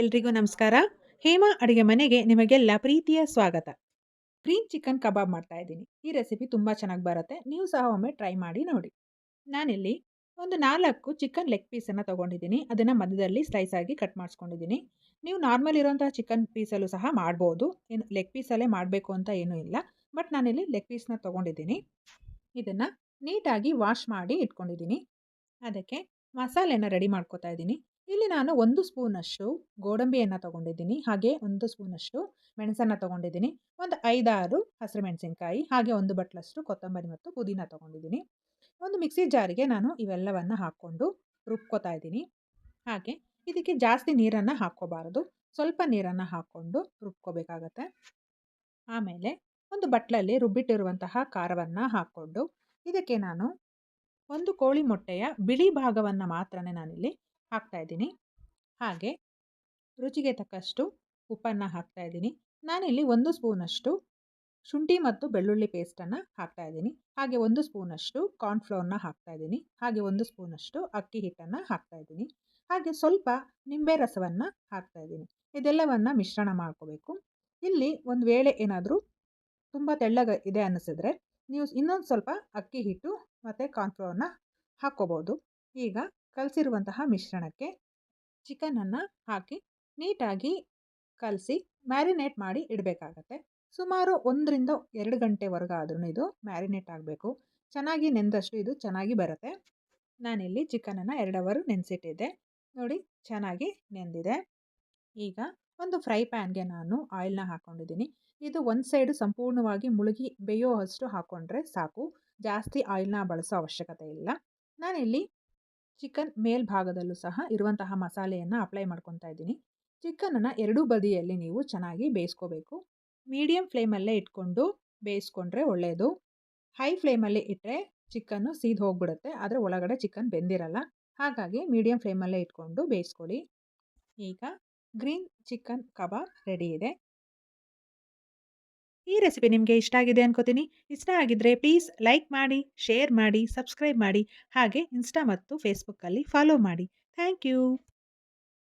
ಎಲ್ರಿಗೂ ನಮಸ್ಕಾರ. ಹೇಮಾ ಅಡುಗೆ ಮನೆಗೆ ನಿಮಗೆಲ್ಲ ಪ್ರೀತಿಯ ಸ್ವಾಗತ. ಗ್ರೀನ್ ಚಿಕನ್ ಕಬಾಬ್ ಮಾಡ್ತಾ ಇದ್ದೀನಿ. ಈ ರೆಸಿಪಿ ತುಂಬ ಚೆನ್ನಾಗಿ ಬರುತ್ತೆ. ನೀವು ಸಹ ಒಮ್ಮೆ ಟ್ರೈ ಮಾಡಿ ನೋಡಿ. ನಾನಿಲ್ಲಿ ಒಂದು ನಾಲ್ಕು ಚಿಕನ್ ಲೆಗ್ ಪೀಸನ್ನು ತೊಗೊಂಡಿದ್ದೀನಿ. ಅದನ್ನು ಮಧ್ಯದಲ್ಲಿ ಸ್ಲೈಸ್ ಆಗಿ ಕಟ್ ಮಾಡಿಸ್ಕೊಂಡಿದ್ದೀನಿ. ನೀವು ನಾರ್ಮಲ್ ಇರೋಂಥ ಚಿಕನ್ ಪೀಸಲ್ಲೂ ಸಹ ಮಾಡ್ಬೋದು. ಏನು ಲೆಗ್ ಪೀಸಲ್ಲೇ ಮಾಡಬೇಕು ಅಂತ ಏನೂ ಇಲ್ಲ. ಬಟ್ ನಾನಿಲ್ಲಿ ಲೆಗ್ ಪೀಸ್ನ ತೊಗೊಂಡಿದ್ದೀನಿ. ಇದನ್ನು ನೀಟಾಗಿ ವಾಶ್ ಮಾಡಿ ಇಟ್ಕೊಂಡಿದ್ದೀನಿ. ಅದಕ್ಕೆ ಮಸಾಲೆನ ರೆಡಿ ಮಾಡ್ಕೋತಾ ಇದ್ದೀನಿ. ಇಲ್ಲಿ ನಾನು ಒಂದು ಸ್ಪೂನಷ್ಟು ಗೋಡಂಬಿಯನ್ನು ತೊಗೊಂಡಿದ್ದೀನಿ, ಹಾಗೆ ಒಂದು ಸ್ಪೂನಷ್ಟು ಮೆಣಸನ್ನು ತೊಗೊಂಡಿದ್ದೀನಿ, ಒಂದು ಐದಾರು ಹಸಿರು ಮೆಣಸಿನ್ಕಾಯಿ, ಹಾಗೆ ಒಂದು ಬಟ್ಲಷ್ಟು ಕೊತ್ತಂಬರಿ ಮತ್ತು ಪುದೀನ ತೊಗೊಂಡಿದ್ದೀನಿ. ಒಂದು ಮಿಕ್ಸಿ ಜಾರಿಗೆ ನಾನು ಇವೆಲ್ಲವನ್ನು ಹಾಕ್ಕೊಂಡು ರುಬ್ಕೋತಾ ಇದ್ದೀನಿ. ಹಾಗೆ ಇದಕ್ಕೆ ಜಾಸ್ತಿ ನೀರನ್ನು ಹಾಕ್ಕೋಬಾರದು, ಸ್ವಲ್ಪ ನೀರನ್ನು ಹಾಕ್ಕೊಂಡು ರುಬ್ಕೋಬೇಕಾಗತ್ತೆ. ಆಮೇಲೆ ಒಂದು ಬಟ್ಲಲ್ಲಿ ರುಬ್ಬಿಟ್ಟಿರುವಂತಹ ಖಾರವನ್ನು ಹಾಕ್ಕೊಂಡು ಇದಕ್ಕೆ ನಾನು ಒಂದು ಕೋಳಿ ಮೊಟ್ಟೆಯ ಬಿಳಿ ಭಾಗವನ್ನು ಮಾತ್ರ ನಾನಿಲ್ಲಿ ಹಾಕ್ತಾಯಿದ್ದೀನಿ ಹಾಗೆ ರುಚಿಗೆ ತಕ್ಕಷ್ಟು ಉಪ್ಪನ್ನು ಹಾಕ್ತಾಯಿದ್ದೀನಿ ನಾನಿಲ್ಲಿ ಒಂದು ಸ್ಪೂನಷ್ಟು ಶುಂಠಿ ಮತ್ತು ಬೆಳ್ಳುಳ್ಳಿ ಪೇಸ್ಟನ್ನು ಹಾಕ್ತಾಯಿದ್ದೀನಿ ಹಾಗೆ ಒಂದು ಸ್ಪೂನಷ್ಟು ಕಾರ್ನ್ಫ್ಲೋರ್ನ ಹಾಕ್ತಾಯಿದ್ದೀನಿ ಹಾಗೆ ಒಂದು ಸ್ಪೂನಷ್ಟು ಅಕ್ಕಿ ಹಿಟ್ಟನ್ನು ಹಾಕ್ತಾಯಿದ್ದೀನಿ ಹಾಗೆ ಸ್ವಲ್ಪ ನಿಂಬೆ ರಸವನ್ನು ಹಾಕ್ತಾಯಿದ್ದೀನಿ ಇದೆಲ್ಲವನ್ನು ಮಿಶ್ರಣ ಮಾಡ್ಕೋಬೇಕು. ಇಲ್ಲಿ ಒಂದು ವೇಳೆ ಏನಾದರೂ ತುಂಬ ತೆಳ್ಳಗ ಇದೆ ಅನ್ನಿಸಿದ್ರೆ ನೀವು ಇನ್ನೊಂದು ಸ್ವಲ್ಪ ಅಕ್ಕಿ ಹಿಟ್ಟು ಮತ್ತು ಕಾರ್ನ್ಫ್ಲೋರ್ನ ಹಾಕ್ಕೋಬೋದು. ಈಗ ಕಲಸಿರುವಂತಹ ಮಿಶ್ರಣಕ್ಕೆ ಚಿಕನನ್ನು ಹಾಕಿ ನೀಟಾಗಿ ಕಲಸಿ ಮ್ಯಾರಿನೇಟ್ ಮಾಡಿ ಇಡಬೇಕಾಗತ್ತೆ. ಸುಮಾರು ಒಂದರಿಂದ ಎರಡು ಗಂಟೆವರೆಗಾದ್ರೂ ಇದು ಮ್ಯಾರಿನೇಟ್ ಆಗಬೇಕು. ಚೆನ್ನಾಗಿ ನೆಂದಷ್ಟು ಇದು ಚೆನ್ನಾಗಿ ಬರುತ್ತೆ. ನಾನಿಲ್ಲಿ ಚಿಕನನ್ನು ಎರಡು ಅವರು ನೆನೆಸಿಟ್ಟಿದ್ದೆ. ನೋಡಿ ಚೆನ್ನಾಗಿ ನೆಂದಿದೆ. ಈಗ ಒಂದು ಫ್ರೈ ಪ್ಯಾನ್ಗೆ ನಾನು ಆಯಿಲ್ನ ಹಾಕ್ಕೊಂಡಿದ್ದೀನಿ ಇದು ಒಂದು ಸೈಡು ಸಂಪೂರ್ಣವಾಗಿ ಮುಳುಗಿ ಬೇಯೋ ಅಷ್ಟು ಹಾಕ್ಕೊಂಡ್ರೆ ಸಾಕು. ಜಾಸ್ತಿ ಆಯಿಲ್ನ ಬಳಸೋ ಅವಶ್ಯಕತೆ ಇಲ್ಲ. ನಾನಿಲ್ಲಿ ಚಿಕನ್ ಮೇಲ್ಭಾಗದಲ್ಲೂ ಸಹ ಇರುವಂತಹ ಮಸಾಲೆಯನ್ನು ಅಪ್ಲೈ ಮಾಡ್ಕೊತಾ ಇದ್ದೀನಿ. ಚಿಕನನ್ನು ಎರಡೂ ಬದಿಯಲ್ಲಿ ನೀವು ಚೆನ್ನಾಗಿ ಬೇಯಿಸ್ಕೋಬೇಕು. ಮೀಡಿಯಮ್ ಫ್ಲೇಮಲ್ಲೇ ಇಟ್ಕೊಂಡು ಬೇಯಿಸ್ಕೊಂಡ್ರೆ ಒಳ್ಳೆಯದು ಹೈ ಫ್ಲೇಮಲ್ಲಿ ಇಟ್ಟರೆ ಚಿಕನ್ನು ಸೀದ್ ಹೋಗ್ಬಿಡುತ್ತೆ. ಆದರೆ ಒಳಗಡೆ ಚಿಕನ್ ಬೆಂದಿರಲ್ಲ. ಹಾಗಾಗಿ ಮೀಡಿಯಮ್ ಫ್ಲೇಮಲ್ಲೇ ಇಟ್ಕೊಂಡು ಬೇಯಿಸ್ಕೊಳ್ಳಿ. ಈಗ ಗ್ರೀನ್ ಚಿಕನ್ ಕಬಾಬ್ ರೆಡಿ ಇದೆ. ಈ ರೆಸಿಪಿ ನಿಮಗೆ ಇಷ್ಟ ಆಗಿದೆ ಅನ್ಕೋತೀನಿ. ಇಷ್ಟ ಆಗಿದ್ರೆ ಪ್ಲೀಸ್ ಲೈಕ್ ಮಾಡಿ ಶೇರ್ ಮಾಡಿ ಸಬ್ಸ್ಕ್ರೈಬ್ ಮಾಡಿ. ಹಾಗೆ ಇನ್ಸ್ಟಾ ಮತ್ತು ಫೇಸ್ಬುಕ್ಕಲ್ಲಿ ಫಾಲೋ ಮಾಡಿ. Thank you